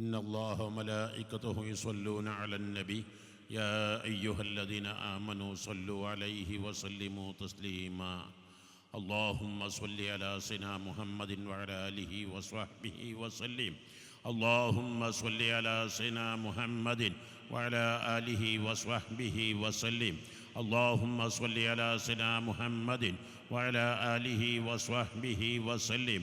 إن الله وملائكته يصلون على النبي يا أيها الذين آمنوا صلوا عليه وسلموا تسليما اللهم صل على سيدنا محمد وعلى آله وصحبه وسلم اللهم صل على سيدنا محمد وعلى آله وصحبه وسلم اللهم صل على سيدنا محمد وعلى آله وصحبه وسلم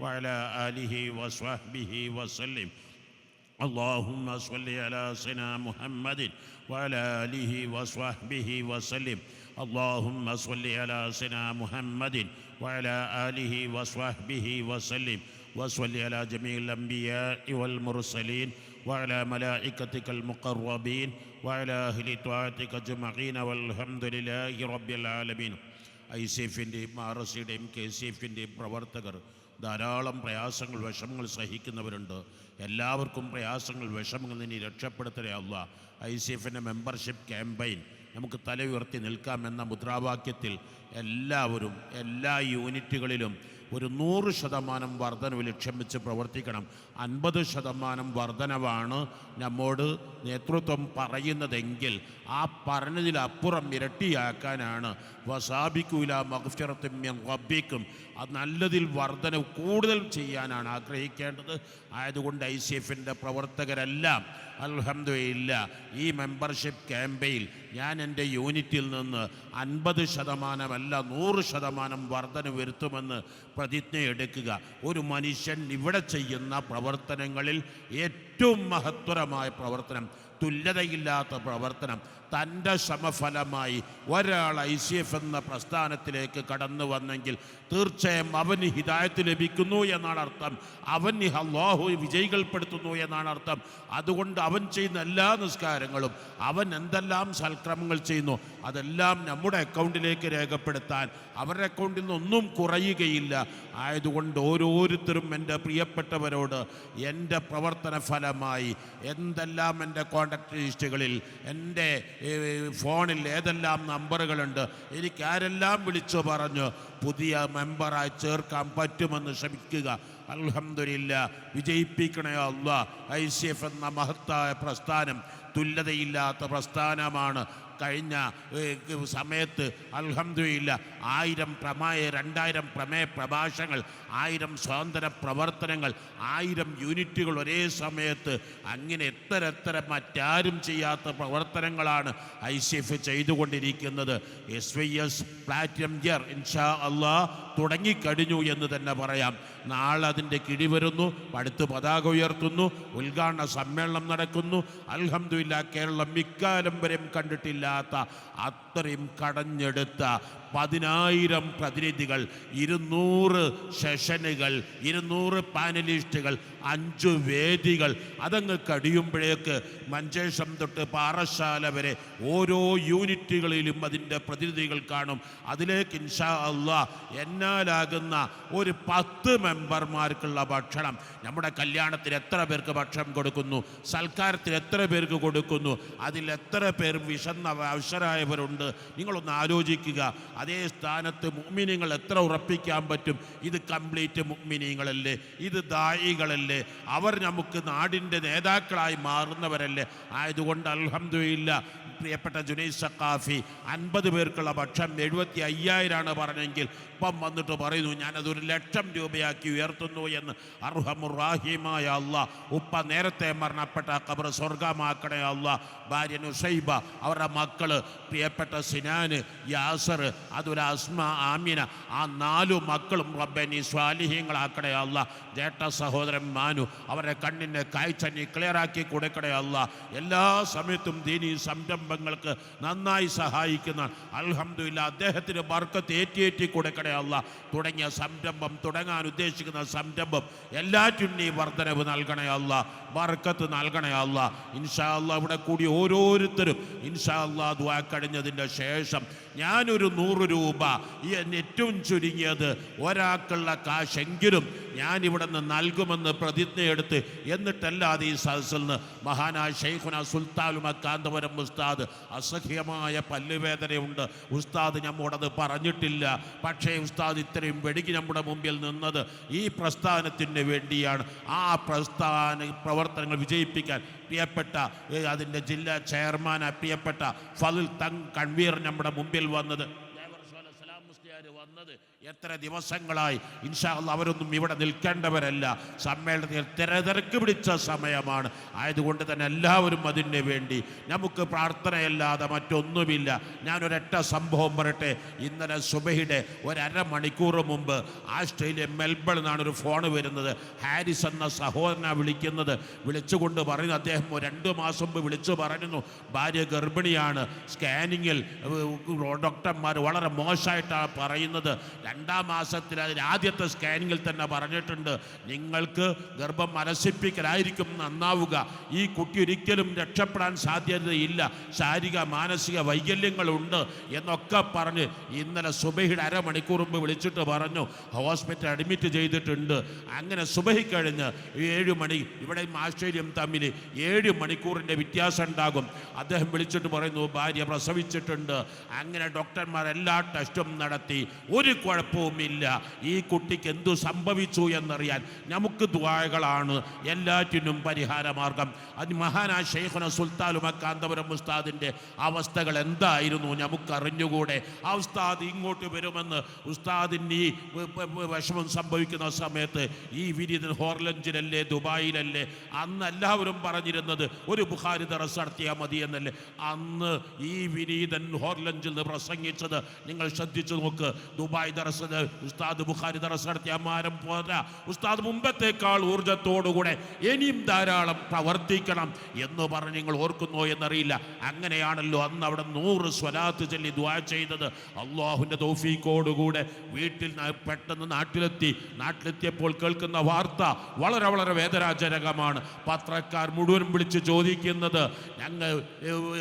وعلى آله وصحبه وسلم. اللهم صل على سيدنا محمد وعلى آله وصحبه وسلم. اللهم صل على سيدنا محمد وعلى آله وصحبه وسلم. وصل على جميع الأنبياء والمرسلين وعلى ملائكتك المقربين وعلى أهل طاعتك أجمعين والحمد لله رب العالمين. I C എഫിന്റെയും R S സിയുടെയും K C എഫിന്റെയും പ്രവർത്തകർ ധാരാളം പ്രയാസങ്ങൾ വിഷമങ്ങൾ സഹിക്കുന്നവരുണ്ട്. എല്ലാവർക്കും പ്രയാസങ്ങൾ വിഷമങ്ങൾ നിന്ന് രക്ഷപ്പെടുത്തലാവുക ഐ സി എഫിന്റെ മെമ്പർഷിപ്പ് ക്യാമ്പയിൻ നമുക്ക് തല ഉയർത്തി നിൽക്കാമെന്ന മുദ്രാവാക്യത്തിൽ എല്ലാവരും എല്ലാ യൂണിറ്റുകളിലും ഒരു നൂറ് ശതമാനം വർധനവ് ലക്ഷ്യം വെച്ച് പ്രവർത്തിക്കണം. അൻപത് ശതമാനം വർധനവാണ് നമ്മോട് നേതൃത്വം പറയുന്നതെങ്കിൽ ആ പറഞ്ഞതിലപ്പുറം ഇരട്ടിയാക്കാനാണ്. വസാബിക്കൂല മഹുഫറത്തും റബ്ബിക്കും അത് നല്ലതിൽ വർധനവ് കൂടുതൽ ചെയ്യാനാണ് ആഗ്രഹിക്കേണ്ടത്. ആയതുകൊണ്ട് ഐ സി എഫിന്റെ പ്രവർത്തകരെല്ലാം. അൽഹംദുലില്ല ഈ മെമ്പർഷിപ്പ് ക്യാമ്പയിൽ ഞാൻ എന്റെ യൂണിറ്റിൽ നിന്ന് അൻപത് ശതമാനമല്ല നൂറ് ശതമാനം വർധന വരുത്തുമെന്ന് പ്രതിജ്ഞ എടുക്കുക. ഒരു മനുഷ്യൻ ഇവിടെ ചെയ്യുന്ന പ്രവർത്തനങ്ങളിൽ ഏറ്റവും മഹത്തരമായ പ്രവർത്തനം തുല്യതയില്ലാത്ത പ്രവർത്തനം തന്റെ ശ്രമഫലമായി ഒരാൾ ഐ സി എഫ് എന്ന പ്രസ്ഥാനത്തിലേക്ക് കടന്നു വന്നെങ്കിൽ തീർച്ചയായും അവന് ഹിദായത്ത് ലഭിക്കുന്നു എന്നാണ് അർത്ഥം. അവൻ അള്ളാഹു വിജയികൾപ്പെടുത്തുന്നു എന്നാണ് അർത്ഥം. അതുകൊണ്ട് അവൻ ചെയ്യുന്ന എല്ലാ നിസ്കാരങ്ങളും അവൻ എന്തെല്ലാം സൽക്രമങ്ങൾ ചെയ്യുന്നു അതെല്ലാം നമ്മുടെ അക്കൗണ്ടിലേക്ക് രേഖപ്പെടുത്താൻ അവരുടെ അക്കൗണ്ടിൽ നിന്നൊന്നും കുറയുകയില്ല. ആയതുകൊണ്ട് ഓരോരുത്തരും എന്റെ പ്രിയപ്പെട്ടവരോട് എന്റെ പ്രവർത്തന ഫലമായി എന്തെല്ലാം എന്റെ കോണ്ടാക്ട് ലിസ്റ്റുകളിൽ എന്റെ ഫോണിൽ ഏതെല്ലാം നമ്പറുകളുണ്ട്? എനിക്ക് ആരെല്ലാം വിളിച്ചു പറഞ്ഞു. പുതിയ മെമ്പറായി ചേർക്കാൻ പറ്റുമെന്ന് ശ്രമിക്കുക. അലഹമില്ല വിജയിപ്പിക്കണേ അല്ല ഐ സി എഫ് എന്ന മഹത്തായ പ്രസ്ഥാനം തുല്യതയില്ലാത്ത പ്രസ്ഥാനമാണ്. കഴിഞ്ഞ സമയത്ത് അൽഹംദുലില്ല ആയിരം പ്രമേയ രണ്ടായിരം പ്രമേയ പ്രഭാഷങ്ങൾ ആയിരം സ്വാതന്ത്ര്യ പ്രവർത്തനങ്ങൾ ആയിരം യൂണിറ്റുകൾ ഒരേ സമയത്ത് അങ്ങനെ എത്ര എത്ര മറ്റാരും ചെയ്യാത്ത പ്രവർത്തനങ്ങളാണ് ഐ സി എഫ് ചെയ്തുകൊണ്ടിരിക്കുന്നത്. S Y S platinum year ഇൻഷാ അള്ളാ തുടങ്ങിക്കഴിഞ്ഞു എന്ന് തന്നെ പറയാം. നാളെ അതിന്റെ കിഴി വരുന്നു പടുത്ത് പതാക ഉയർത്തുന്നു ഉദ്ഘാടന സമ്മേളനം നടക്കുന്നു. അൽഹംദുലില്ലാ കേരളം ഇക്കാലം വരെയും കണ്ടിട്ടില്ലാത്ത അത്രയും കടഞ്ഞെടുത്ത പതിനായിരം പ്രതിനിധികൾ ഇരുന്നൂറ് സെഷനുകൾ ഇരുന്നൂറ് പാനലിസ്റ്റുകൾ അഞ്ച് വേദികൾ. അതങ്ങ് കഴിയുമ്പോഴേക്ക് മഞ്ചേശം തൊട്ട് പാറശാല വരെ ഓരോ യൂണിറ്റുകളിലും അതിന്റെ പ്രതിനിധികൾ കാണും. അതിലേക്ക് ഇൻഷാ അള്ളാ എന്നാലാകുന്ന ഒരു പത്ത് മെമ്പർമാർക്കുള്ള ഭക്ഷണം. നമ്മുടെ കല്യാണത്തിൽ എത്ര പേർക്ക് ഭക്ഷണം കൊടുക്കുന്നു? സൽക്കാരത്തിൽ എത്ര പേർക്ക് കൊടുക്കുന്നു? അതിൽ എത്ര പേർ വിശന്ന അവസരായവരുണ്ട് നിങ്ങളൊന്ന് ആലോചിക്കുക. അതേ സ്ഥാനത്ത് മുഗ്മിനിങ്ങൾ എത്ര ഉറപ്പിക്കാൻ പറ്റും? ഇത് കംപ്ലീറ്റ് മുഗ്മിനിങ്ങളല്ലേ ഇത് ദായികളല്ലേ? അവർ നമുക്ക് നാടിന്റെ നേതാക്കളായി മാറുന്നവരല്ലേ? ആയതുകൊണ്ട് അൽഹംദുലില്ല പ്രിയപ്പെട്ട ജുനൈസ് സക്കാഫി അൻപത് പേർക്കുള്ള ഭക്ഷണം എഴുപത്തി അയ്യായിരമാണ് പറഞ്ഞെങ്കിൽ ഇപ്പം വന്നിട്ട് പറയുന്നു ഞാനതൊരു ലക്ഷം രൂപയാക്കി ഉയർത്തുന്നു എന്ന്. അർഹമുറാഹിമായ അല്ല ഉപ്പ നേരത്തെ മരണപ്പെട്ട കബർ സ്വർഗമാക്കണേ അല്ല ഭാര്യ നുസൈബ അവരുടെ മക്കൾ പ്രിയപ്പെട്ട സിനാന് യാസർ അതൊരു അസ്മ ആമിന ആ നാലു മക്കളും റബ്ബനി സ്വാലിഹ്യങ്ങളാക്കണേ അല്ല ജേട്ട സഹോദരൻ മാനു അവരുടെ കണ്ണിന്റെ കാഴ്ച നീ ക്ലിയറാക്കി കൊടുക്കണേ അല്ല എല്ലാ സമയത്തും ദീനി സംരംഭങ്ങൾ സംരംഭങ്ങൾക്ക് നന്നായി സഹായിക്കുന്ന അൽഹംദുലില്ല അദ്ദേഹത്തിന് ബർക്കത്ത് ഏറ്റിയേറ്റി കൊടുക്കണേ അല്ല. തുടങ്ങിയ സംരംഭം തുടങ്ങാൻ ഉദ്ദേശിക്കുന്ന സംരംഭം എല്ലാറ്റിനും വർധനവ് നൽകണേ അല്ല. ബർക്കത്ത് നൽകണേ ഇൻഷാ അല്ല ഇവിടെ കൂടി ഓരോരുത്തരും ഇൻഷാ അല്ലാ ദ്വാ കഴിഞ്ഞതിന്റെ ശേഷം ഞാനൊരു നൂറ് രൂപ ഈ ഏറ്റവും ചുരുങ്ങിയത് ഒരാൾക്കുള്ള കാശെങ്കിലും ഞാൻ ഇവിടെ നിന്ന് നൽകുമെന്ന് പ്രതിജ്ഞയെടുത്ത് എന്നിട്ടല്ലാതെ ഈ സദസ്സിൽ നിന്ന് മഹാനായ ഷെയ്ഖുന സുൽത്താലുമ കാന്തപുരം ഉസ്താദ് അസഹ്യമായ പല്ലുവേദനയുണ്ട്. ഉസ്താദ് നമ്മോടത് പറഞ്ഞിട്ടില്ല. പക്ഷേ ഉസ്താദ് ഇത്രയും വെടിക്ക് നമ്മുടെ മുമ്പിൽ നിന്നത് ഈ പ്രസ്ഥാനത്തിന് വേണ്ടിയാണ്. ആ പ്രസ്ഥാന പ്രവർത്തനങ്ങൾ വിജയിപ്പിക്കാൻ പ്രിയപ്പെട്ട അതിന്റെ ജില്ലാ ചെയർമാൻ പ്രിയപ്പെട്ട ഫതിൽ തങ് കൺവീർ നമ്മുടെ മുമ്പിൽ വന്നത്. വന്നത് എത്ര ദിവസങ്ങളായി? ഇൻഷാ അല്ലാ അവരൊന്നും ഇവിടെ നിൽക്കേണ്ടവരല്ല. സമ്മേളനത്തിൽ തിരതിരക്ക് പിടിച്ച സമയമാണ്. ആയതുകൊണ്ട് തന്നെ എല്ലാവരും അതിന് വേണ്ടി. നമുക്ക് പ്രാർത്ഥനയല്ലാതെ മറ്റൊന്നുമില്ല. ഞാനൊരൊറ്റ സംഭവം പറയട്ടെ. ഇന്നലെ സുബഹിയുടെ ഒരര മണിക്കൂർ മുമ്പ് ആസ്ട്രേലിയ മെൽബണിൽ നിന്നാണ് ഒരു ഫോൺ വരുന്നത്. ഹാരിസ് എന്ന സഹോദരനെ വിളിക്കുന്നത്. വിളിച്ചുകൊണ്ട് പറയുന്നു. അദ്ദേഹം രണ്ട് മാസം മുമ്പ് വിളിച്ചു പറയുന്നു. ഭാര്യ ഗർഭിണിയാണ്. സ്കാനിങ്ങിൽ ഡോക്ടർമാർ വളരെ മോശമായിട്ടാണ് പറയുന്നത്. രണ്ടാം മാസത്തിൽ അതിന് ആദ്യത്തെ സ്കാനിങ്ങിൽ തന്നെ പറഞ്ഞിട്ടുണ്ട്. നിങ്ങൾക്ക് ഗർഭം മനസ്സിപ്പിക്കലായിരിക്കും നന്നാവുക. ഈ കുട്ടി ഒരിക്കലും രക്ഷപ്പെടാൻ സാധ്യതയില്ല. ശാരീരിക മാനസിക വൈകല്യങ്ങളുണ്ട് എന്നൊക്കെ പറഞ്ഞ് ഇന്നലെ സുബഹിയുടെ അരമണിക്കൂർ മുമ്പ് വിളിച്ചിട്ട് പറഞ്ഞു. ഹോസ്പിറ്റൽ അഡ്മിറ്റ് ചെയ്തിട്ടുണ്ട്. അങ്ങനെ സുബഹി കഴിഞ്ഞ് ഏഴ് മണി ഇവിടെയും ആശ്ചര്യം തമ്മിൽ ഏഴ് മണിക്കൂറിന്റെ വ്യത്യാസം ഉണ്ടാകും. അദ്ദേഹം വിളിച്ചിട്ട് പറയുന്നു ഭാര്യ പ്രസവിച്ചിട്ടുണ്ട്. അങ്ങനെ ഡോക്ടർമാർ എല്ലാ ടെസ്റ്റും നടത്തി. ഒരു കുഴപ്പവുമില്ല. ഈ കുട്ടിക്ക് എന്തു സംഭവിച്ചു എന്നറിയാൻ നമുക്ക് ദ്വായകളാണ് എല്ലാറ്റിനും പരിഹാരമാർഗം. അത് മഹാനാ ഷെയ്ഖുന സുൽത്താലുമ കാന്തപുരം ഉസ്താദിന്റെ അവസ്ഥകൾ എന്തായിരുന്നു നമുക്കറിഞ്ഞുകൂടെ. ആ ഉസ്താദ് ഇങ്ങോട്ട് വരുമെന്ന് ഉസ്താദിന് ഈ വിഷമം സംഭവിക്കുന്ന സമയത്ത് ഈ വിനീതൻ ഹോർലഞ്ചിലല്ലേ ദുബായിലല്ലേ അന്ന് എല്ലാവരും പറഞ്ഞിരുന്നത് ഒരു ബുഹാരി ദറസ് നടത്തിയാൽ മതി എന്നല്ലേ. അന്ന് ഈ വിനീതൻ ഹോർലഞ്ചിൽ നിന്ന് പ്രസംഗിച്ചത് നിങ്ങൾ ശ്രദ്ധിച്ചു നോക്ക്. ദുബായ് ദറസ് ഉസ്താദ് ബുഖാരി ദറസ് നടത്തിയ മാരം പോരാ ഉസ്താദ് മുമ്പത്തേക്കാൾ ഊർജത്തോടുകൂടെ ഇനിയും ധാരാളം പ്രവർത്തിക്കണം എന്ന് പറഞ്ഞ് നിങ്ങൾ ഓർക്കുന്നോ എന്നറിയില്ല. അങ്ങനെയാണല്ലോ അന്ന് അവിടെ നൂറ് സ്വലാത്ത് ചൊല്ലി ദ്വാ ചെയ്തത്. അള്ളാഹുവിന്റെ തോഫീക്കോടുകൂടെ വീട്ടിൽ പെട്ടെന്ന് നാട്ടിലെത്തി. നാട്ടിലെത്തിയപ്പോൾ കേൾക്കുന്ന വാർത്ത വളരെ വളരെ വേദനാജനകമാണ്. പത്രക്കാർ മുഴുവൻ വിളിച്ച് ചോദിക്കുന്നത് ഞങ്ങൾ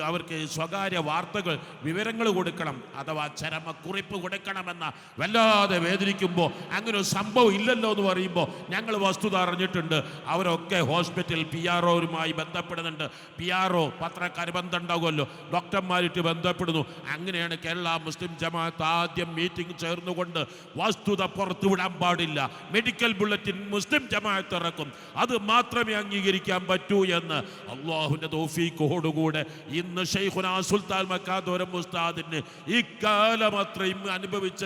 അവർക്ക് സ്വകാര്യ വാർത്തകൾ വിവരങ്ങൾ കൊടുക്കണം അഥവാ ചരമക്കുറിപ്പ് കൊടുക്കണമെന്ന വല്ലാതെ വേദനിക്കുമ്പോൾ അങ്ങനെ ഒരു സംഭവം ഇല്ലല്ലോ എന്ന് പറയുമ്പോൾ ഞങ്ങൾ വസ്തുത അറിഞ്ഞിട്ടുണ്ട്. അവരൊക്കെ ഹോസ്പിറ്റൽ പി ആർ ഒരുമായി ബന്ധപ്പെടുന്നുണ്ട്. പി ആർ ഒ പത്രക്കാർ ബന്ധമുണ്ടാകുമല്ലോ ഡോക്ടർമാരിട്ട് ബന്ധപ്പെടുന്നു. അങ്ങനെയാണ് കേരള മുസ്ലിം ജമാഅത്ത് ആദ്യം മീറ്റിംഗ് ചേർന്നുകൊണ്ട് വസ്തുത പുറത്തുവിടാൻ പാടില്ല. മെഡിക്കൽ ബുള്ളറ്റിൻ മുസ്ലിം ജമാഅത്ത് ഇറക്കും. അത് മാത്രമേ അംഗീകരിക്കാൻ പറ്റൂ എന്ന് അള്ളാഹുവിന്റെ തോഫീക്കോടുകൂടെ ഇന്ന് ഷെയ്ഖുന സുൽത്താൻ മക്കാദോരം ഉസ്താദിന് ഇക്കാലം അത്രയും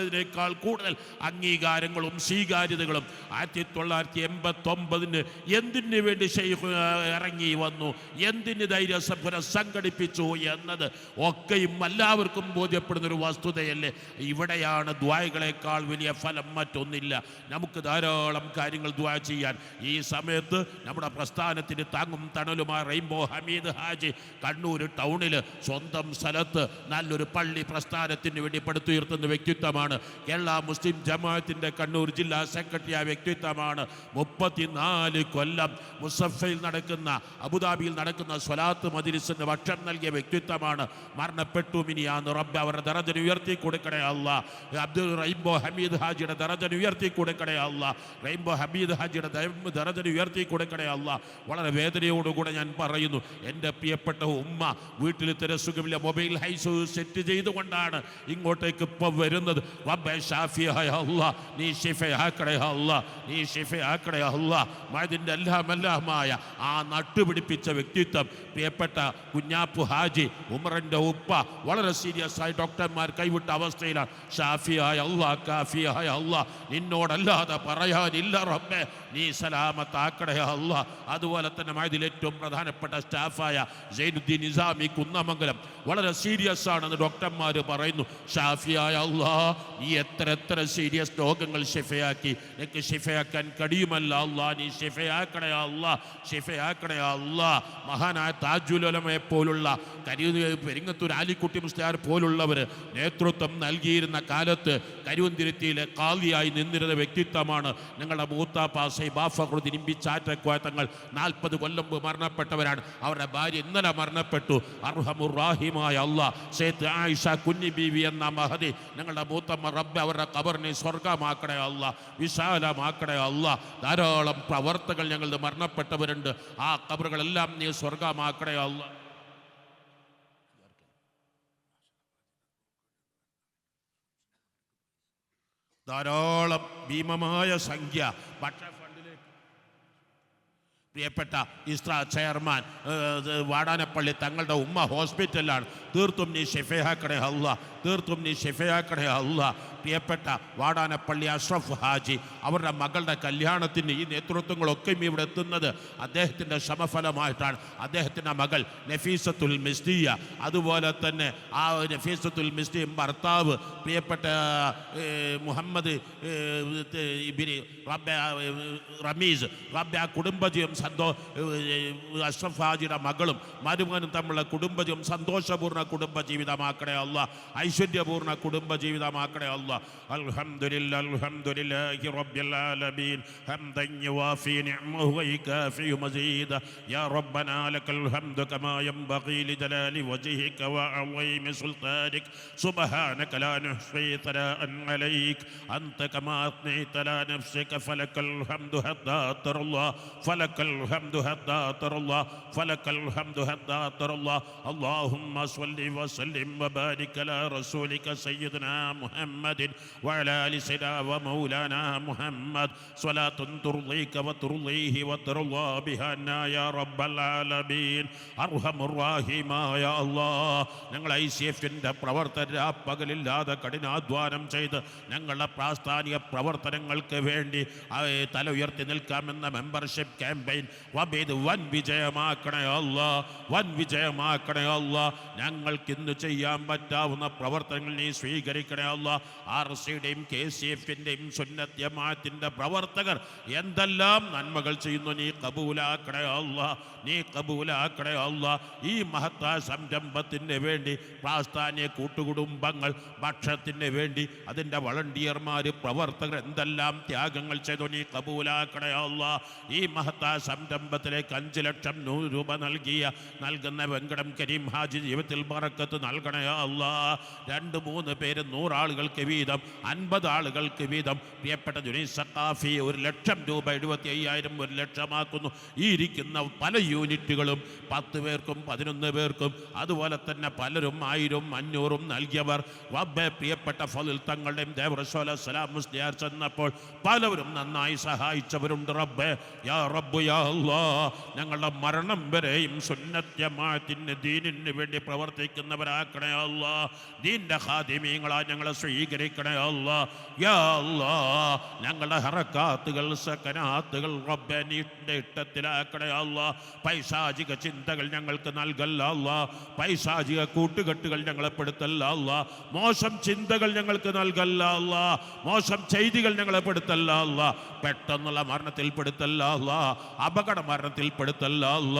അനുഭവിച്ചതിനേക്കാൾ കൂടുതൽ അംഗീകാരങ്ങളും സ്വീകാര്യതകളും. ആയിരത്തി തൊള്ളായിരത്തി എൺപത്തി ഒമ്പതിന് എന്തിനു വേണ്ടി ഷെയ്ഖ് ഇറങ്ങി വന്നു? എന്തിന് ധൈര്യസഭന സംഘടിപ്പിച്ചു എന്നത് ഒക്കെയും എല്ലാവർക്കും ബോധ്യപ്പെടുന്ന ഒരു വസ്തുതയല്ലേ? ഇവിടെയാണ് ദ്വായകളെക്കാൾ വലിയ ഫലം മറ്റൊന്നില്ല. നമുക്ക് ധാരാളം കാര്യങ്ങൾ ദ്വാ ചെയ്യാൻ. ഈ സമയത്ത് നമ്മുടെ പ്രസ്ഥാനത്തിന് താങ്ങും തണലുമായ റെയിൻബോ ഹമീദ് ഹാജി കണ്ണൂർ ടൗണിൽ സ്വന്തം സ്ഥലത്ത് നല്ലൊരു പള്ളി പ്രസ്ഥാനത്തിന് വേണ്ടി പടുത്തുയർത്തുന്ന വ്യക്തിത്വമാണ് കേരള മുസ്ലിം ജമാഅത്തിന്റെ കണ്ണൂർ ജില്ലാ സെക്രട്ടറി ആ വ്യക്തിത്വമാണ് മുപ്പത്തിനാല് കൊല്ലം മുസഫയിൽ നടക്കുന്ന അബുദാബിയിൽ നടക്കുന്ന സ്വലാത്ത് മജിലിസിന് ഭക്ഷണം നൽകിയ വ്യക്തിത്വമാണ് മരണപ്പെട്ടു. മിനിയാന്ന് റബ്ബ് അവരുടെ ദറജന് ഉയർത്തി കൊടുക്കണേ അല്ല. അബ്ദുൽ റൈംബോ ഹമീദ് ഹാജിയുടെ ദറജന് ഉയർത്തി കൊടുക്കണേ അല്ല. റൈംബോ ഹമീദ് ഹാജിയുടെ ദറജന് ഉയർത്തി കൊടുക്കണേ അല്ല. വളരെ വേദനയോടുകൂടെ ഞാൻ പറയുന്നു എന്റെ പ്രിയപ്പെട്ട ഉമ്മ വീട്ടിൽ തിരസുഖമില്ല. മൊബൈൽ ഹൈസ് സെറ്റ് ചെയ്തുകൊണ്ടാണ് ഇങ്ങോട്ടേക്ക് ഇപ്പോൾ വരുന്നത്. റബ്ബേ ഷാഫിയായ അല്ല നീ ഷിഫയാക്കണേ അല്ല നീ ഷിഫയാക്കണേ അല്ല മഴതിന്റെ എല്ലാം എല്ലാമായ ആ നട്ടുപിടിപ്പിച്ച വ്യക്തിത്വം പ്രിയപ്പെട്ട കുഞ്ഞാപ്പു ഹാജി ഉമറിന്റെ ഉപ്പ വളരെ സീരിയസ് ആയി ഡോക്ടർമാർ കൈവിട്ട അവസ്ഥയിലാണ്. ഷാഫിയായ അല്ല കാഫിയായ അല്ല നിന്നോടല്ലാതെ പറയാനില്ല റബ്ബേ നീ സലാമത്താക്കടേ അല്ല അതുപോലെ തന്നെ മഴതിൽ ഏറ്റവും പ്രധാനപ്പെട്ട സ്റ്റാഫായ സൈനുദ്ദീൻ നിസാമി കുന്നമംഗലം വളരെ സീരിയസ് ആണെന്ന് ഡോക്ടർമാർ പറയുന്നു. ഷാഫിയായ അല്ലാ നീ എത്ര എത്ര സീരിയസ് രോഗങ്ങൾ ഷിഫയാക്കി നിനക്ക് ഷിഫയാക്കാൻ കഴിയുമല്ല. അള്ളാ നീ ഷിഫയാക്കണേ അള്ളാ ഷിഫയാക്കണേ അള്ളാ. മഹാനായ താജുലമയെ പോലുള്ള കരിയു പെരിങ്ങത്തൂർ ആലിക്കുട്ടി മുസ്ലിയാർ പോലുള്ളവർ നേതൃത്വം നൽകിയിരുന്ന കാലത്ത് കരുവന്തിരുത്തിയിലെ കാലിയായി നിന്നിരുന്ന വ്യക്തിത്വമാണ് ഞങ്ങളുടെ മൂത്താപ്പ സൈബാഫറുദ്ദീൻ ഇമ്പിച്ചാറ്റക്കോയ തങ്ങൾ. നാൽപ്പത് കൊല്ലം മരണപ്പെട്ടവരാണ്. അവരുടെ ഭാര്യ ഇന്നലെ മരണപ്പെട്ടു. അർഹമുറാഹിമായ അള്ളാ. സേത്ത് ആയിഷ കുഞ്ഞി ബീവി എന്ന മഹതി ഞങ്ങളുടെ മൂത്തമ്മ റബ്ബ് അവരുടെ കബറിനെ സ്വർഗമാക്കണേ അല്ല വിശാലമാക്കണേ അല്ല ധാരാളം പ്രവർത്തകൾ ഞങ്ങളുടെ മരണപ്പെട്ടവരുണ്ട്. ആ കബറുകളെല്ലാം നീ സ്വർഗമാക്കണേ അല്ല ധാരാളം ഭീമമായ സംഖ്യ. പ്രിയപ്പെട്ട ഇസ്ര ചെയർമാൻ വാടാനപ്പള്ളി തങ്ങളുടെ ഉമ്മ ഹോസ്പിറ്റലിലാണ്. തീർത്തും നീ ഷെഫയാക്കണേ അല്ല. തീർത്തും നീ ഷെഫയാക്കണേ അല്ല. പ്രിയപ്പെട്ട വാടാനപ്പള്ളി അഷ്റഫ് ഹാജി അവരുടെ മകളുടെ കല്യാണത്തിന് ഈ നേതൃത്വങ്ങളൊക്കെയും ഇവിടെ എത്തുന്നത് അദ്ദേഹത്തിന്റെ ശ്രമഫലമായിട്ടാണ്. അദ്ദേഹത്തിന്റെ മകൾ നഫീസത്തുൽ മിസ്തിയ അതുപോലെ തന്നെ ആ നഫീസത്തുൽ മിസ്തിയും ഭർത്താവ് പ്രിയപ്പെട്ട മുഹമ്മദ് റമീസ് റബ്ബ ആ കുടുംബജീവം സന്തോ അഷ്റഫ് ഹാജിയുടെ മകളും മരുമകനും തമ്മിലുള്ള കുടുംബജീവം സന്തോഷപൂർണ കുടുംബജീവിതമാക്കണേ അല്ല ഐശ്വര്യപൂർണ്ണ കുടുംബജീവിതമാക്കണേ അല്ല അൽഹംദുലില്ലാ അൽഹംദുലില്ലാഹി റബ്ബിൽ ആലമീൻ ഹംദൻ യുവാഫി നിഅമഹു വയുകാഫി മസീദ യാ റബ്ബനാ ലക്കൽ ഹംദു കമാ യൻബഗി ലജലാലി വജ്ഹിക വഅളീം സുൽത്താനിക സുബ്ഹാനക ലാ നഹ്സി ثناء عليك أنت كما أثنيت على نفسك فلك الحمد حتى ترى الله فلك الحمد حتى ترى الله فلك الحمد حتى ترى الله اللهم صل وسلم وبارك على رسولك سيدنا محمد وعلى آل سيدنا ومولانا محمد صلاة ترضيك وترضيه وترضى بها عنا يا رب العالمين أرحم الراحم يا الله ഞങ്ങൾ ഐ സി എഫിൻ്റെ പ്രവർത്തന പകലില്ലാതെ കഠിനാധ്വാനം ചെയ്ത് ഞങ്ങളുടെ പ്രാസ്ഥാനിക പ്രവർത്തനങ്ങൾക്ക് വേണ്ടി ആ, തല ഉയർത്തി നിൽക്കാമെന്ന മെമ്പർഷിപ്പ് ക്യാമ്പയിൻ വബീദ് വൻ വിജയമാക്കണേ അല്ല വൻ വിജയമാക്കണേ അല്ല ഞങ്ങൾക്ക് ഇന്ന് ചെയ്യാൻ പറ്റാവുന്ന പ്രവർത്തനങ്ങൾ നീ സ്വീകരിക്കണേ ആർ സിയുടെയും കെ സി എഫിന്റെയും സുന്നത്യമാത്തിന്റെ പ്രവർത്തകർ എന്തെല്ലാം നന്മകൾ ചെയ്യുന്നു നീ കബൂലാക്കണേ നീ കബൂലാക്കണേ ഈ മഹത്തായ സംരംഭത്തിന് വേണ്ടി പ്രാസ്ഥാനിക കൂട്ടുകുടുംബങ്ങൾ ഭക്ഷണത്തിന് വേണ്ടി അതിന്റെ വളണ്ടിയർമാർ പ്രവർത്തകർ എന്തെല്ലാം ത്യാഗങ്ങൾ ചെയ്തു നീ കബൂലാക്കണേ ഈ മഹത്തായ സംരംഭത്തിലേക്ക് അഞ്ച് ലക്ഷം നൂറ് രൂപ നൽകിയ നൽകുന്ന വെങ്കടം കരീം ഹാജി ജീവിതത്തിൽ മറക്കത്ത് നൽകണേ അല്ല രണ്ട് മൂന്ന് പേര് നൂറാളുകൾക്ക് വീതം അൻപത് ആളുകൾക്ക് വീതം. പ്രിയപ്പെട്ട ജുനീസ് സക്കാഫി ഒരു ലക്ഷം രൂപ എഴുപത്തി അയ്യായിരം ഒരു ലക്ഷമാക്കുന്നു. ഈ ഇരിക്കുന്ന പല യൂണിറ്റുകളും പത്ത് പേർക്കും പതിനൊന്ന് പേർക്കും അതുപോലെ തന്നെ പലരും ആയിരം അഞ്ഞൂറും നൽകിയവർ. വബ്ബെ പ്രിയപ്പെട്ട ഫലിൽ തങ്ങളുടെയും ദേവറസോല സലാം മുസ്ലിയാർ ചെന്നപ്പോൾ പലവരും നന്നായി സഹായിച്ചവരുണ്ട് റബ്ബെ. യാ റബ്ബു യാ അല്ലാ ഞങ്ങളുടെ മരണം വരെയും സുന്നത്യമാത്തിന് ദീനിന് വേണ്ടി പ്രവർത്തിക്കുന്നവരാക്കണേ അല്ല. ദീന്റെ ഹാദിമീങ്ങളാ ഞങ്ങളെ സ്വീകരിക്കണേ അല്ല. യാ അല്ലാ ഞങ്ങളുടെ ഹറക്കാത്തുകൾ സക്കനാത്തുകൾ റബ്ബെ നീട്ടിന്റെ ഇഷ്ടത്തിലാക്കണേ അല്ല. പൈശാചിക ചിന്തകൾ ഞങ്ങൾക്ക് നൽകല്ല അല്ല. പൈശാചിക കൂട്ടുകെട്ടുകൾ ഞങ്ങളെ പെടുത്തല്ല അല്ല. മോശം ചിന്തകൾ ഞങ്ങൾക്ക് നൽകല്ല അല്ല. മോശം ചെയ്തികൾ ഞങ്ങളെ പെടുത്തല്ല അല്ല. പെട്ടെന്നുള്ള മരണത്തിൽ പെടുത്തല്ല അല്ല. അപകട മരണത്തിൽ പെടുത്തല്ല അല്ല.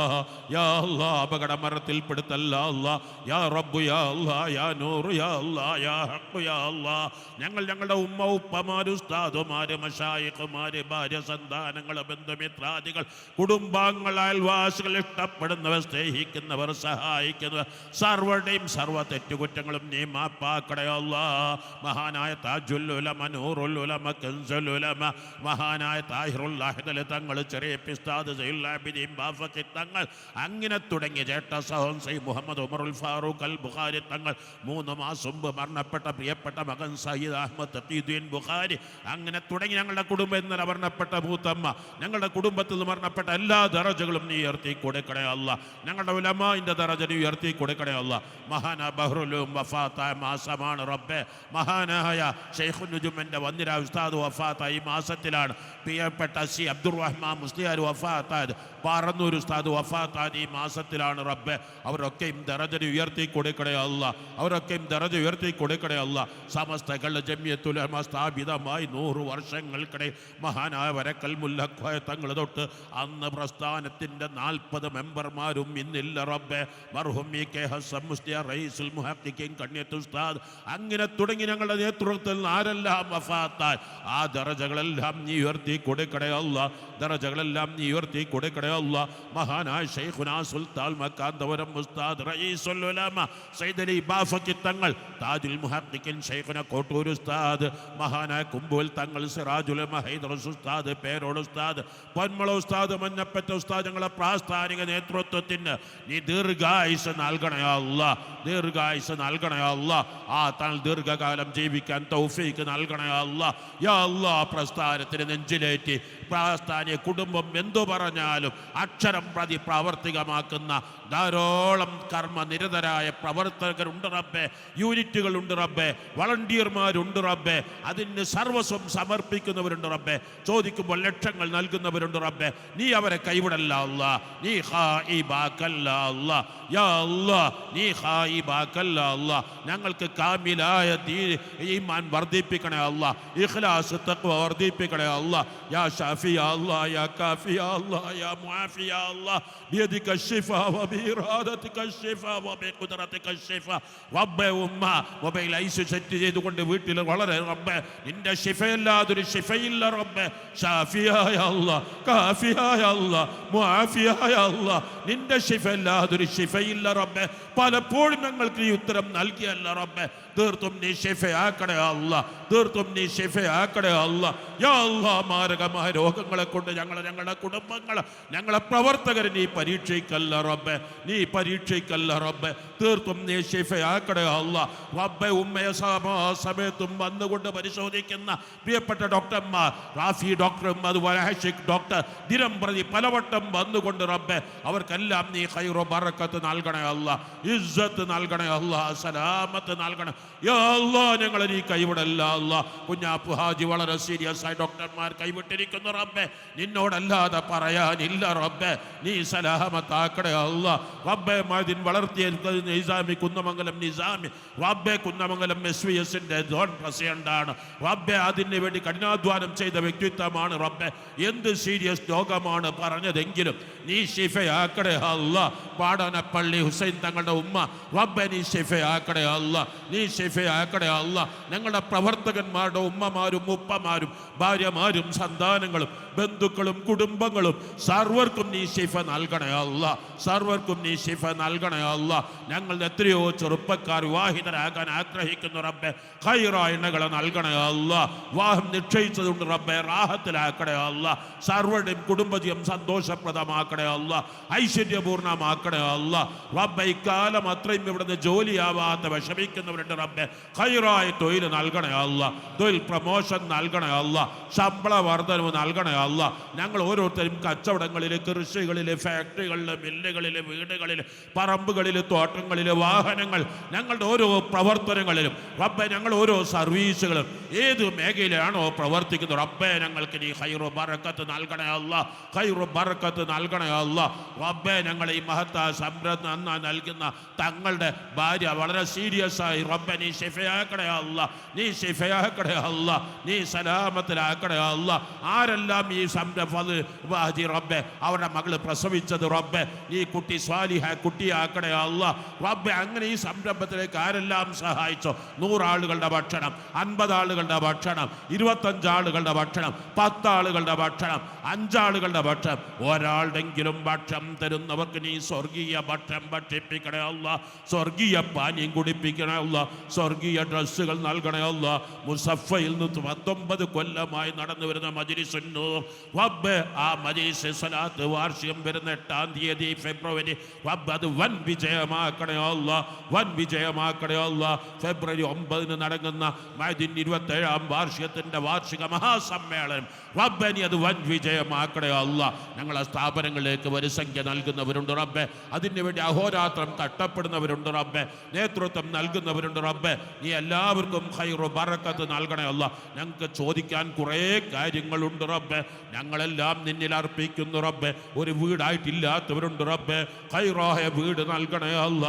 യാ അല്ലാ അപകട മരണത്തിൽ പെടുത്തല്ല അല്ലാ. യാ റബ്ബു യാ അല്ലാ യാ നൂറ് യാ അല്ലാ യാ ഹഖ് യാ അല്ലാ. ഞങ്ങൾ ഞങ്ങളുടെ ഉമ്മ ഉപ്പമാര് ഉസ്താദുമാര് മഷായിഖുമാര് ഭാര്യ സന്താനങ്ങൾ ബന്ധുമിത്രാദികൾ കുടുംബാംഗങ്ങൾ അയൽവാസികൾ ഇഷ്ടപ്പെടുന്നവർ സ്നേഹിക്കുന്നവർ സഹായിക്കുന്നവർ സർവരുടെയും സർവ തെറ്റുകുറ്റങ്ങളും നീ മാപ്പാക്കടയല്ല മഹാനായ താജുല്ലുലമ നൂറുല്ലുലമ കെൻസുലുലമ മഹാനായ താഹിറുൽ അഹ്ദൽ തങ്ങൾ ചെറിയ പിസ്താദ് സൈലാബിദീൻ ബാഫക്കി തങ്ങൾ അങ്ങനെ തുടങ്ങിയ ചേട്ട സഹോൻ സൈ മുഹമ്മദ് ഉമറുൽ ഫാറൂഖ് അൽ ബുഖാരി തങ്ങൾ മൂന്ന് മാസം മുമ്പ് മരണപ്പെട്ട പ്രിയപ്പെട്ട മകൻ സയ്യിദ് അഹമ്മദ് തഖീദ്ദീൻ ബുഖാരി. അങ്ങനെ തുടങ്ങി ഞങ്ങളുടെ കുടുംബം ഇന്നലെ മരണപ്പെട്ട മൂത്തമ്മ. ഞങ്ങളുടെ കുടുംബത്തിൽ നിന്ന് മരണപ്പെട്ട എല്ലാ ദറജകളും നീ ഉയർത്തി കൊടുക്കണേ അല്ല. ഞങ്ങളുടെ ഉലമാന്റെ ദറജ നീ ഉയർത്തി കൊടുക്കണേ അല്ല. മഹാന ബഹ്റുലും വഫാത്തായ മാസമാണ് റബ്ബെ. മഹാനായ ഷെയ്ഖുനുജുമന്റെ വന്നിര ഉസ്താദ് വഫാത്ത ഈ മാസത്തിലാണ് പ്രിയപ്പെട്ട സി അബ്ദുറഹ്മാൻ മുസ്ലിയാർ വഫാത്തായത്. പാറന്നൂർ ഉസ്താദ് വഫാത്താൻ ഈ മാസത്തിലാണ് റബ്ബെ. അവരൊക്കെയും ദറജ നീ ഉയർത്തി കൊടുക്കണേ അല്ല. അവരൊക്കെയും ദറജ ഉയർത്തി കൊടുക്കണേ അല്ല. സമസ്ത സകല ജമ്യത്തുലമ സ്ഥാപിതമായി നൂറ് വർഷങ്ങൾക്കിടെ മഹാനായ വരക്കൽ മുല്ലക്കോയ തങ്ങൾ തൊട്ട് അന്ന് പ്രസ്ഥാനത്തിന്റെ നാൽപ്പത് മെമ്പർമാരും ഇന്നില്ല റബ്ബെ. മർഹും കെ ഹസൻ മുസ്ലിയ റൈസുൽ മുഹക്കിക്കും കണ്യത്തുസ്താദ് അങ്ങനെ തുടങ്ങി ഞങ്ങളുടെ നേതൃത്വത്തിൽ ആരെല്ലാം വഫാത്താൽ ആ ദറജകളെല്ലാം നീ ഉയർത്തി കൊടുക്കണേ അല്ല. ദറജകളെല്ലാം നീ ഉയർത്തി കൊടുക്കണേ അല്ല. മഹാനായ ഷെയ്ഖുനാ സുൽത്താൽ മക്കാന്തപുരം മുസ്താദ് റയീസുൽ ഉലമ സയ്യിദ് അലി ബാഫക്കി തങ്ങൾ താജുൽ മുഹദ്ദിഖിൻ ഷെയ്ഖുന കോട്ടൂർ ഉസ്താദ് മഹാന കുമ്പുൽ തങ്ങൾ സിറാജുൽ ഹൈദർ ഉസ്താദ് പേരോട് ഉസ്താദ് പൊന്മള ഉസ്താദ് മഞ്ഞപ്പറ്റ ഉസ്താദ് ഞങ്ങളെ പ്രാസ്ഥാനിക നേതൃത്വത്തിന് നീ ദീർഘായുസ് നൽകണേ അല്ല ദീർഘായുസ് നൽകണേ അല്ല ആ താൻ ദീർഘകാലം ജീവിക്കാൻ തൗഫീക്ക് നൽകണേ അല്ല യാ അല്ലാ പ്രസ്ഥാനത്തിന് നെഞ്ചിലേറ്റി പ്രാസ്ഥാനിക കുടുംബം എന്തു പറഞ്ഞാലും അക്ഷരം പ്രതി പ്രാവർത്തികമാക്കുന്ന ധാരാളം കർമ്മ നിരതരായ പ്രവർത്തകരുണ്ട് റബ്ബെ. യൂണിറ്റുകളുണ്ട് റബ്ബെ. വളണ്ടിയർമാരുണ്ട് റബ്ബെ. അതിന് സർവസ്വം സമർപ്പിക്കുന്നവരുണ്ട് റബ്ബെ. ചോദിക്കുമ്പോൾ ലക്ഷങ്ങൾ നൽകുന്നവരുണ്ട് റബ്ബെ. നീ അവരെ കൈവിടല്ല അല്ല. നീ ഹായിബാക്കല്ല അല്ല. യാ അല്ല. നീ ഹായിബാക്കല്ല അല്ല. ഞങ്ങൾക്ക് കാമിലായ തീ ഈമാൻ വർദ്ധിപ്പിക്കണേ അല്ല. ഇഖ്ലാസ് തക്വ വർദ്ധിപ്പിക്കണേ അല്ല. യാ ഷാഫി അല്ല യാ കാഫി അല്ല യാ മുആഫി അല്ല. ബിയദിക ശിഫാ വബി وبإرادتك الشفاء وبقدرتك الشفاء റബ്ബേ ഉമ്മ മൊബൈൽ ഐസ് സെറ്റ് ചെയ്തുകൊണ്ട് വീട്ടിൽ വളരെ റബ്ബേ നിന്റെ ഷിഫയല്ലാതൊരു ഷിഫയില്ല റബ്ബേ ഷാഫിയായ അല്ല കാഫിയായ അല്ല മുആഫിയായ അല്ല നിന്റെ ഷിഫയല്ലാതൊരു ഷിഫയില്ല റബ്ബേ പലപ്പോഴും ഞങ്ങൾക്ക് ഈ ഉത്തരം നൽകിയല്ല റബ്ബേ തീർത്തും നീ ഷിഫയാക്കണേ അല്ല തീർത്തും നീ ഷിഫയാക്കണേ അല്ല. യാ മാരകമായ രോഗങ്ങളെ കൊണ്ട് ഞങ്ങളെ ഞങ്ങളുടെ കുടുംബങ്ങൾ ഞങ്ങളെ പ്രവർത്തകരെ നീ പരീക്ഷയ്ക്കല്ല റബ്ബെ നീ പരീക്ഷയ്ക്കല്ല റബ്ബെ. തീർത്തും നീ ശിഫയാക്കണേ അല്ല. റബ്ബെ ഉമ്മയെ സമ- സമയത്തും വന്നുകൊണ്ട് പരിശോധിക്കുന്ന പ്രിയപ്പെട്ട ഡോക്ടർമാർ റാഫി ഡോക്ടറും അതുപോലെ ഹഷിഖ് ഡോക്ടർ ദിനം പ്രതി പലവട്ടം വന്നുകൊണ്ട് റബ്ബെ അവർക്കെല്ലാം നീ ഹൈറോ ബറക്കത്ത് നൽകണേ അല്ല ഇസ്സത്ത് നൽകണേ അല്ല സലാമത്ത് നൽകണേ. ഞങ്ങളെ നീ കൈവിടല്ല അല്ല. കുഞ്ഞാപ്പു ഹാജി വളരെ സീരിയസ് ആയി ഡോക്ടർമാർ കൈവിട്ടിരിക്കുന്നു റബ്ബെ. നിന്നോടല്ലാതെ പറയാനില്ല റബ്ബെ. നീ സലാമത്താക്കണേ അല്ല. റബ്ബെ മതിൻ വളർത്തിയെടുത്തത് നിസാമി കുന്നമംഗലം നിസാമി. റബ്ബെ കുന്നമംഗലം എസ് വി എസിന്റെ ജോൺ പ്രസിഡന്റാണ്. റബ്ബെ അതിന് വേണ്ടി കഠിനാധ്വാനം ചെയ്ത വ്യക്തിത്വമാണ് റബ്ബെ. എന്ത് സീരിയസ് രോഗമാണ് പറഞ്ഞതെങ്കിലും നീ ഷിഫയാക്കട അല്ല. പാടനപ്പള്ളി ഹുസൈൻ തങ്ങളുടെ ഉമ്മ. റബ്ബെ നീ ഷിഫയാക്കട അല്ല. നീ ഷിഫയാക്കണേ അല്ല ഞങ്ങളുടെ പ്രവർത്തകന്മാരുടെ ഉമ്മമാരും ഉപ്പമാരും ഭാര്യമാരും സന്താനങ്ങളും ബന്ധുക്കളും കുടുംബങ്ങളും സർവർക്കും നീ ഷിഫ നൽകണേ അല്ല സർവർക്കും നീ ഷിഫ നൽകണേ അല്ല ഞങ്ങൾ എത്രയോ ചെറുപ്പക്കാർ വിവാഹിതരാകാൻ ആഗ്രഹിക്കുന്ന റബ്ബെ ഹൈറായണകളെ നൽകണേ അല്ല വിവാഹം നിശ്ചയിച്ചതുകൊണ്ട് റബ്ബെ റാഹത്തിലാക്കണേ അല്ല സർവരുടെയും കുടുംബജീവം സന്തോഷപ്രദമാക്കണേ അല്ല ഐശ്വര്യപൂർണമാക്കണേ അല്ല റബ്ബെ ഇക്കാലം അത്രയും ഇവിടുന്ന് ജോലിയാവാത്ത വിഷമിക്കുന്നവരുണ്ട് റബ്ബെ. ഹൈറായ തൊഴിൽ നൽകണേ അല്ല. തൊഴിൽ പ്രമോഷൻ നൽകണേ അല്ല. ശമ്പള വർധനവ് നൽകണേ അല്ല. ഞങ്ങൾ ഓരോരുത്തരും കച്ചവടങ്ങളിൽ കൃഷികളിൽ ഫാക്ടറികളിൽ മില്ലുകളിൽ വീടുകളിൽ പറമ്പുകളിൽ തോട്ടങ്ങളിൽ വാഹനങ്ങൾ ഞങ്ങളുടെ ഓരോ പ്രവർത്തനങ്ങളിലും റബ്ബെ ഞങ്ങൾ ഓരോ സർവീസുകളും ഏത് മേഖലയിലാണോ പ്രവർത്തിക്കുന്നത് റബ്ബെ ഞങ്ങൾക്ക് നീ ഹൈറു ബറക്കത്ത് നൽകണേ അല്ല. ഹൈറു ബറക്കത്ത് നൽകണേ അല്ല. റബ്ബെ ഞങ്ങൾ ഈ മഹത്താ സംരംഭം നൽകുന്ന തങ്ങളുടെ ഭാര്യ വളരെ സീരിയസ് ആയി റബ്ബെ നീ ഷിഫയാക്കണേ അല്ല നീ ഷിഫയാക്കണേ അല്ല നീ സലാമത്തിലാക്കണേ അല്ല ആരെല്ലാം ഈ സംരംഭം അത് വാജി റബ്ബെ അവരുടെ മകൾ പ്രസവിച്ചത് റബ്ബെ ഈ കുട്ടി സ്വാലിഹ കുട്ടിയാക്കണേ അല്ല റബ്ബെ അങ്ങനെ ഈ സംരംഭത്തിലേക്ക് ആരെല്ലാം സഹായിച്ചോ? നൂറാളുകളുടെ ഭക്ഷണം അൻപത് ആളുകളുടെ ഭക്ഷണം ഇരുപത്തഞ്ച് ആളുകളുടെ ഭക്ഷണം പത്താളുകളുടെ ഭക്ഷണം അഞ്ചാളുകളുടെ ഭക്ഷണം. ഒരാളുടെങ്കിലും ഭക്ഷണം തരുന്നവർക്ക് നീ സ്വർഗീയ ഭക്ഷണം ഭക്ഷിപ്പിക്കണേ അല്ല സ്വർഗീയ പാനീയം കുടിപ്പിക്കണേ അല്ല സ്വർഗീയ ഡ്രസ്സുകൾ നൽകണേ അല്ല. മുസഫയിൽ നിന്ന് പത്തൊമ്പത് കൊല്ലമായി നടന്നു വരുന്ന മജിലിസുന്നു. റബ്ബ് ആ മജിലിസ് സലാത്ത് വാർഷികം വരുന്ന എട്ടാം തീയതി ഫെബ്രുവരി. റബ്ബ് അത് വൻ വിജയമാക്കണയല്ല വൻ വിജയമാക്കണയല്ല ഫെബ്രുവരി ഒമ്പതിന് നടങ്ങുന്ന മൈദിൻ ഇരുപത്തേഴാം വാർഷികത്തിന്റെ വാർഷിക മഹാസമ്മേളനം. റബ്ബനി അത് വൻ വിജയമാക്കണേ അല്ല. ഞങ്ങളെ സ്ഥാപനങ്ങളിലേക്ക് വരിസംഖ്യ നൽകുന്നവരുണ്ട് റബ്ബെ. അതിനു വേണ്ടി അഹോരാത്രം തട്ടപ്പെടുന്നവരുണ്ട് റബ്ബെ. നേതൃത്വം നൽകുന്നവരുണ്ട് റബ്ബെ നീ എല്ലാവർക്കും ഹൈറു ബറക്കത്ത് നൽകണേ അല്ല. ഞങ്ങൾക്ക് ചോദിക്കാൻ കുറേ കാര്യങ്ങളുണ്ട് റബ്ബ്. ഞങ്ങളെല്ലാം നിന്നിൽ അർപ്പിക്കുന്നു റബ്ബ്. ഒരു വീടായിട്ടില്ലാത്തവരുണ്ട് റബ്ബ്. ഖൈറായ വീട് നൽകണേ അല്ല.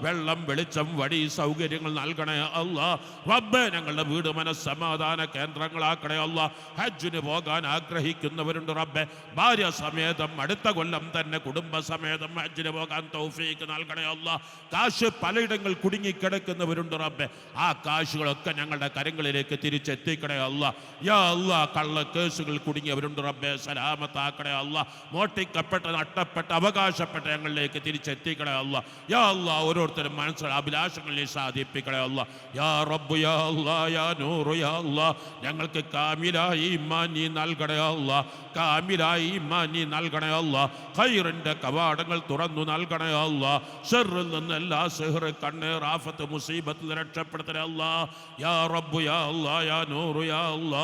വെള്ളം വെളിച്ചം വഴി സൗകര്യങ്ങൾ നൽകണേ അല്ല. റബ്ബ് ഞങ്ങളുടെ വീട് മനസ്സമാധാന കേന്ദ്രങ്ങളാക്കണേ അല്ല. ഹജ്ജിന് പോകാൻ ആഗ്രഹിക്കുന്നവരുണ്ട് റബ്ബ്. ഭാര്യ സമേതം അടുത്ത കൊല്ലം തന്നെ കുടുംബസമേതം ഹജ്ജിന് പോകാൻ തൗഫീക്ക് നൽകണേ അല്ല. കാശ് പലയിടങ്ങൾ കുടുങ്ങിക്കിടക്കുന്നവരുണ്ട് റബ്ബെ ആ കാശുകളൊക്കെ ഞങ്ങളുടെ കരങ്ങളിലേക്ക് തിരിച്ചെത്തിക്കണേ അല്ല. യാ അല്ല കള്ള കേസുകൾ കുടുങ്ങിയവരുണ്ട് റബ്ബെ സലാമത്താക്കണേ അല്ല. മോട്ടിക്കപ്പെട്ട നഷ്ടപ്പെട്ട അവകാശപ്പെട്ട ഞങ്ങളിലേക്ക് തിരിച്ചെത്തിക്കണേ അല്ല. യാ അല്ല ഓരോരുത്തരും മനസ്സിൽ അഭിലാഷങ്ങളിൽ സാധിപ്പിക്കണേ അല്ല. യാ റബ്ബു യാ അല്ല യാ നൂറു യാ അല്ല. ഞങ്ങൾക്ക് കാമിലായി ഈമാൻ നീ നൽകണേ അല്ല. കാമിലായി ഈമാൻ നീ നൽകണേ അല്ല. ഖൈറിന്റെ കവാടങ്ങൾ തുറന്നു നൽകണേ അല്ല. ഷെറിൽ നിന്ന് എല്ലാ സെഹർ കണ്ണ് റാഫത്ത് മുസീബത്തിൽ രക്ഷപ്പെടുത്തണേ അല്ല യാ റബ്ബു യാ അല്ല യാ നൂറു യാ അല്ല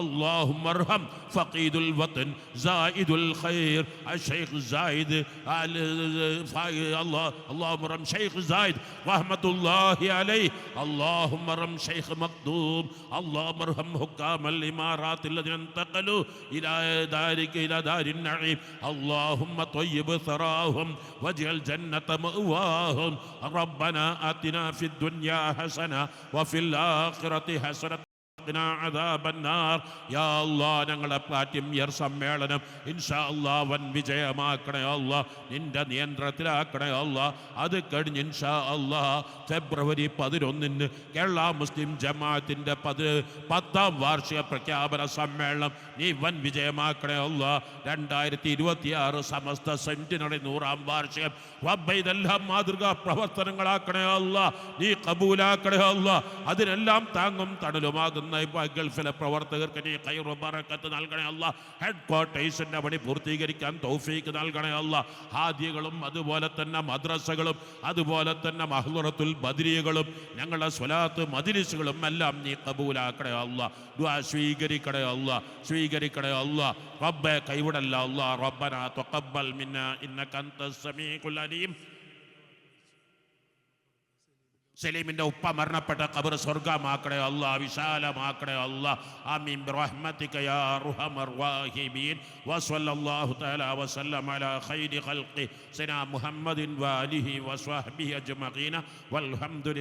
اللهم ارحم فقيد الوطن زائد الخير الشيخ زايد ال- فا- الله اللهم ارحم شيخ زايد رحمة الله عليه اللهم ارحم شيخ مقدوم اللهم ارحم حكام الامارات الذين انتقلوا الى دارك الى دار النعيم اللهم طيب ثراهم واجعل جنة مأواهم ربنا آتنا في الدنيا حسنة وفي الآخرة حسنة. ഞങ്ങളുടെ പ്ലാറ്റിം ഇയർ സമ്മേളനം ഇൻഷാ അള്ളാ വൻ വിജയമാക്കണേ അല്ല നിന്റെ നിയന്ത്രണത്തിലാക്കണേ അല്ല. അത് കഴിഞ്ഞ് ഇൻഷാ അല്ലാ ഫെബ്രുവരി പതിനൊന്നിന് കേരള മുസ്ലിം ജമാഅത്തിന്റെ പത് പത്താം വാർഷിക പ്രഖ്യാപന സമ്മേളനം നീ വൻ വിജയമാക്കണേ അല്ല. രണ്ടായിരത്തി ഇരുപത്തിയാറ് സമസ്ത സെന്റിനറി നൂറാം വാർഷികം വബൈതെല്ലാം മാതൃകാ പ്രവർത്തനങ്ങളാക്കണേ അല്ല. നീ കബൂലാക്കണേ അല്ല. അതിനെല്ലാം താങ്ങും തണലുമാകുന്ന. ഇപ്പൊ ഗൾഫിലെ പ്രവർത്തകർക്ക് നീ കൈറു ബറക്കത്ത് നൽകണേ അല്ല. ഹെഡ് ക്വാർട്ടേഴ്സിന്റെ പണി പൂർത്തീകരിക്കാൻ തൗഫീക്ക് നൽകണേ അല്ല. ഹാദിയകളും അതുപോലെ തന്നെ മദ്രസകളും അതുപോലെ തന്നെ മഹ്ലുറത്തുൽ ബദരിയകളും ഞങ്ങളുടെ സ്വലാത്ത് മദിരിസുകളും എല്ലാം നീ കബൂലാക്കണേ അല്ല. ദുആ സ്വീകരിക്കണേ അല്ല സ്വീകരിക്കണേ അല്ല. റബ്ബെ കൈവിടല്ല അല്ല. റബ്ബന തഖബ്ബൽ മിന്ന ഇന്നക അൻത സമീഉൽ അലീം. സലീമിന്റെ ഉപ്പ മരണപ്പെട്ട കബർ സ്വർഗമാക്കണേ അല്ല വിശാലമാക്കണേ അല്ല. ആമീൻ. ബിറഹ്മതിക യാ അർഹമർ വസല്ലല്ലാഹു തആല വസല്ലം അലാ ഖൈരി ഖൽഖി. സന മുഹമ്മദിൻ വആലിഹി വസ്വഹ്ബിഹി അജ്മഈന. വൽഹംദുലില്ലാഹി